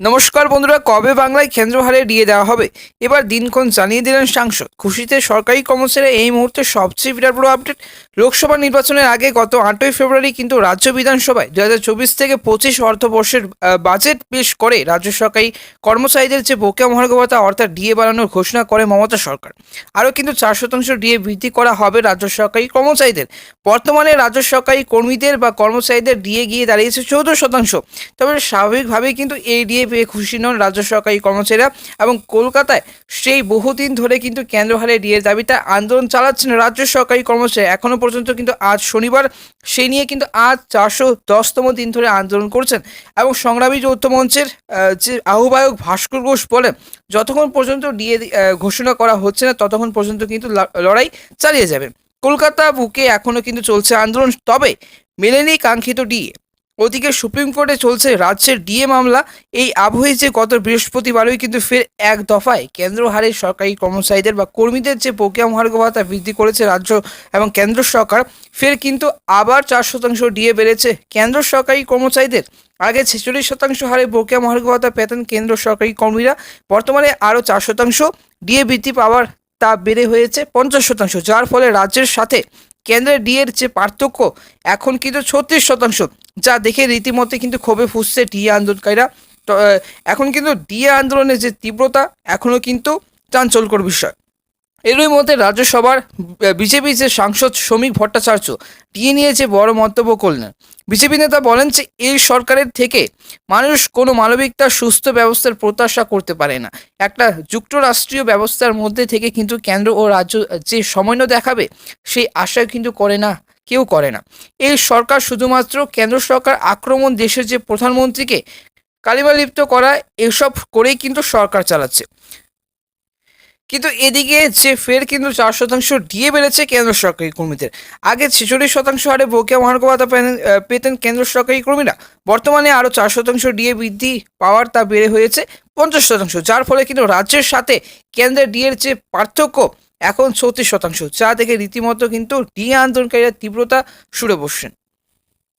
নমস্কার বন্ধুরা, কবে বাংলায় কেন্দ্র হারে ডিএ দেওয়া হবে? এবার দিনক্ষণ জানিয়ে দিলেন সাংসদ। খুশিতে সরকারি কর্মচারী এই মুহূর্তে সবচেয়ে বিরাট বড় আপডেট। লোকসভা নির্বাচনের আগে গত আটই ফেব্রুয়ারি কিন্তু রাজ্য বিধানসভায় দু হাজার চব্বিশ থেকে পঁচিশ অর্থবর্ষের বাজেট পেশ করে রাজ্য সরকারি কর্মচারীদের যে বকেয়া মহার্ঘ ভাতা অর্থাৎ ডিএ বাড়ানোর ঘোষণা করে মমতা সরকার। আরও কিন্তু চার শতাংশ ডিএ বৃদ্ধি করা হবে রাজ্য সরকারি কর্মচারীদের। বর্তমানে রাজ্য সরকারি কর্মীদের বা কর্মচারীদের ডিএ গিয়ে দাঁড়িয়েছে চৌদ্দ শতাংশ। তবে স্বাভাবিকভাবেই কিন্তু এই ডিএ পেয়ে খুশি নন রাজ্য সরকারি কর্মচারীরা এবং কলকাতায় সেই বহুদিন ধরে কিন্তু কেন্দ্র হারে ডিএর দাবিতে আন্দোলন চালাচ্ছেন রাজ্য সরকারি কর্মচারী এখনও পর্যন্ত কিন্তু আজ শনিবার সেই নিয়ে কিন্তু আজ চারশো দশতম দিন ধরে আন্দোলন করছেন এবং সংগ্রামী যৌথ মঞ্চের যে আহ্বায়ক ভাস্কর ঘোষ বলেন, যতক্ষণ পর্যন্ত ডিএ ঘোষণা করা হচ্ছে না, ততক্ষণ পর্যন্ত কিন্তু লড়াই চালিয়ে যাবেন কলকাতা বুকে এখনও কিন্তু চলছে আন্দোলন, তবে মেলেনি কাঙ্ক্ষিত ডিএ। ওদিকে সুপ্রিম কোর্টে চলছে রাজ্যের ডিএ মামলা। এই আবহে যে গত বৃহস্পতিবারই কিন্তু ফের এক দফায় কেন্দ্র হারে সরকারি কর্মচারীদের বা কর্মীদের যে বকেয়া মহার্ঘ ভাতা বৃদ্ধি করেছে রাজ্য এবং কেন্দ্র সরকার। ফের কিন্তু আবার চার শতাংশ ডিএ বেড়েছে কেন্দ্র সরকারি কর্মচারীদের। আগে ছেচল্লিশ শতাংশ হারে বকেয়া মহার্ঘ ভাতা পেতেন কেন্দ্র সরকারি কর্মীরা। বর্তমানে আরও চার শতাংশ ডিএ বৃদ্ধি পাওয়ার তা বেড়ে হয়েছে পঞ্চাশ শতাংশ, যার ফলে রাজ্যের সাথে কেন্দ্রের ডিএর যে পার্থক্য, এখন কিন্তু ছত্রিশ শতাংশ, যা দেখে রীতিমতো কিন্তু ক্ষোভে ফুসছে ডিএ আন্দোলনকারীরা। এখন কিন্তু ডিএ আন্দোলনের যে তীব্রতা এখনও কিন্তু চাঞ্চল্যকর বিষয়। এরই মধ্যে রাজ্যসভার বিজেপি যে সাংসদ শ্রমিক ভট্টাচার্য ডিএ নিয়ে যে বড় মন্তব্য করলেন। বিজেপি নেতা বলেন যে, এই সরকারের থেকে মানুষ কোনো মানবিকতা, সুস্থ ব্যবস্থার প্রত্যাশা করতে পারে না। একটা যুক্তরাষ্ট্রীয় ব্যবস্থার মধ্যে থেকে কিন্তু কেন্দ্র ও রাজ্য, যে সমন্বয় দেখাবে, সেই আশা কিন্তু করে না, কেউ করে না। এই সরকার শুধুমাত্র কেন্দ্র সরকার আক্রমণ দেশের যে প্রধানমন্ত্রীকে কালিমালিপ্ত করা, এসব করেই কিন্তু সরকার চালাচ্ছে। কিন্তু এদিকে যে ফের কিন্তু চার শতাংশ ডিএ বেড়েছে কেন্দ্র সরকারি কর্মীদের। আগে ছেচল্লিশ শতাংশ হারে বকেয়া মহার্ঘ ভাতা পেতেন কেন্দ্র সরকারি কর্মীরা। বর্তমানে আরও চার শতাংশ ডিএ বৃদ্ধি পাওয়ার তা বেড়ে হয়েছে পঞ্চাশ শতাংশ, যার ফলে কিন্তু রাজ্যের সাথে কেন্দ্রের ডিএর যে পার্থক্য এখন চৌত্রিশ শতাংশ, যা দেখে রীতিমতো কিন্তু ডিএ আন্দোলনকারীরা তীব্রতা সুরে বসছেন।